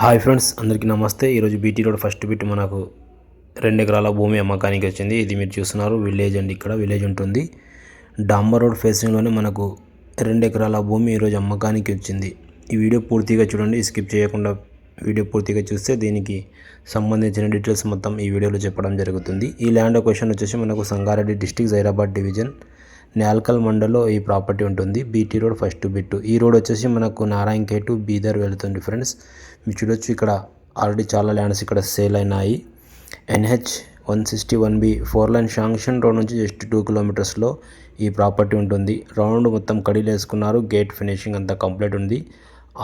Hi friends అందరికీ నమస్తే. ఈరోజు బీటీ రోడ్ ఫస్ట్ బిట్ మనకు రెండు ఎకరాల భూమి అమ్మకానికి వచ్చింది. ఇది మీరు చూస్తున్నారు విలేజ్ అండి ఇక్కడ విలేజ్ ఉంటుంది. డాంబర్ రోడ్ ఫేసింగ్లోనే మనకు రెండు ఎకరాల భూమి ఈరోజు అమ్మకానికి వచ్చింది. ఈ వీడియో పూర్తిగా చూడండి స్కిప్ చేయకుండా వీడియో పూర్తిగా చూస్తే దీనికి సంబంధించిన డీటెయిల్స్ మొత్తం ఈ వీడియోలో చెప్పడం జరుగుతుంది. ఈ ల్యాండ్ క్వశ్చన్ వచ్చేసి మనకు సంగారెడ్డి డిస్టిక్ జైరాబాద్ డివిజన్ నేల్కల్ మండల్లో ఈ ప్రాపర్టీ ఉంటుంది. BT road first bit. ఈ రోడ్ వచ్చేసి మనకు నారాయణ్ టు బీదర్ వెళ్తుంది ఫ్రెండ్స్. మీరు చూడొచ్చు ఇక్కడ ఆల్రెడీ చాలా ల్యాండ్స్ ఇక్కడ సేల్ అయినాయి. NH one sixty one B four lane sanction road నుంచి జస్ట్ టూ కిలోమీటర్స్లో ఈ ప్రాపర్టీ ఉంటుంది. రౌండ్ మొత్తం కడీలు వేసుకున్నారు. గేట్ ఫినిషింగ్ అంతా కంప్లీట్ ఉంది.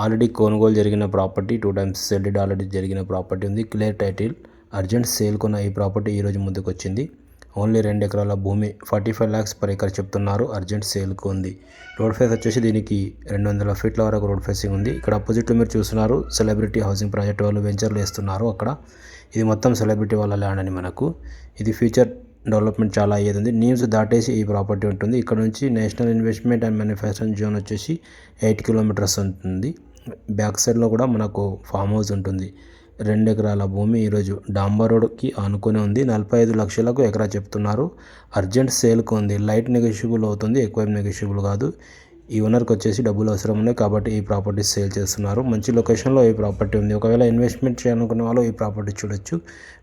ఆల్రెడీ కొనుగోలు జరిగిన property two times sold already జరిగిన ప్రాపర్టీ ఉంది. క్లియర్ టైటిల్ అర్జెంట్ సేల్ కొన్న ఈ ప్రాపర్టీ ఈరోజు ముందుకు వచ్చింది ఓన్లీ రెండు ఎకరాల భూమి forty five lakhs per acre చెప్తున్నారు. అర్జెంట్ సేల్కు ఉంది. రోడ్ ఫేస్ వచ్చేసి దీనికి రెండు వందల ఫీట్ల వరకు రోడ్ ఫేసింగ్ ఉంది. ఇక్కడ అపోజిట్లో మీరు చూస్తున్నారు సెలబ్రిటీ హౌసింగ్ ప్రాజెక్ట్ వాళ్ళు వెంచర్లు వేస్తున్నారు అక్కడ. ఇది మొత్తం సెలబ్రిటీ వాళ్ళ ల్యాండ్ అని మనకు. ఇది ఫ్యూచర్ డెవలప్మెంట్ చాలా అయ్యేది ఉంది. నీమ్స్ దాటేసి ఈ ప్రాపర్టీ ఉంటుంది. ఇక్కడ నుంచి national investment and manufacturing zone వచ్చేసి ఎయిట్ కిలోమీటర్స్ ఉంటుంది. బ్యాక్ సైడ్లో కూడా మనకు ఫామ్ హౌస్ ఉంటుంది. రెండు ఎకరాల భూమి ఈరోజు డాంబర్ రోడ్కి ఆనుకొని ఉంది. నలభై ఐదు లక్షలకు ఎకరా చెప్తున్నారు. అర్జెంట్ సేల్కి ఉంది. లైట్ నెగోషియబుల్ అవుతుంది. ఎక్కువ నెగోషియబుల్ కాదు. ఈ ఓనర్కి వచ్చేసి డబ్బులు అవసరం ఉన్నాయి కాబట్టి ఈ ప్రాపర్టీ సేల్ చేస్తున్నారు. మంచి లొకేషన్లో ఈ ప్రాపర్టీ ఉంది. ఒకవేళ ఇన్వెస్ట్మెంట్ చేయాలనుకున్న వాళ్ళు ఈ ప్రాపర్టీ చూడొచ్చు.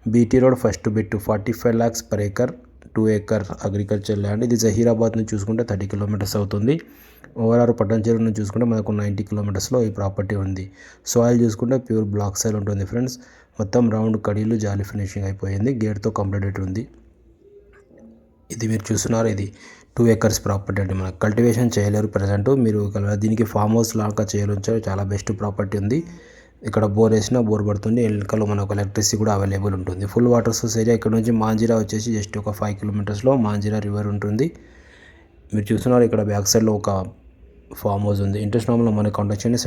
BT road first bit forty five lakhs per acre two acre agriculture land. ఇది జహీరాబాద్ నుంచి చూసుకుంటే థర్టీ కిలోమీటర్స్ అవుతుంది. ఓవరాల్ పట్టణచేరు నుంచి చూసుకుంటే మనకు నైంటీ కిలోమీటర్స్లో ఈ ప్రాపర్టీ ఉంది. సాయిల్ చూసుకుంటే ప్యూర్ బ్లాక్ సాయిల్ ఉంటుంది ఫ్రెండ్స్. మొత్తం రౌండ్ కడీలు జాలి ఫినిషింగ్ అయిపోయింది. గేట్తో కంప్లీటెడ్ ఉంది. ఇది మీరు చూస్తున్నారు. ఇది టూ ఎకర్స్ ప్రాపర్టీ అండి మనకు. కల్టివేషన్ చేయలేరు ప్రజెంట్ మీరు దీనికి ఫామ్ హౌస్ లాగా చేయవచ్చు చాలా బెస్ట్ ప్రాపర్టీ ఉంది. ఇక్కడ బోర్ వేసినా బోర్ పడుతుంది. ఎన్నికలో మనకు ఎలక్ట్రిసిటీ కూడా అవైలబుల్ ఉంటుంది. ఫుల్ వాటర్ సోర్స్ ఏరియా ఇక్కడ నుంచి మాంజిరా వచ్చేసి జస్ట్ ఒక ఫైవ్ కిలోమీటర్స్లో మాంజిరా రివర్ ఉంటుంది. మీరు చూస్తున్నారు ఇక్కడ బ్యాక్ సైడ్లో ఒక ఫామ్ హౌస్ ఉంది. ఇంట్రెస్ట్ నామలో మనకు కాంటాక్ట్ చేయండి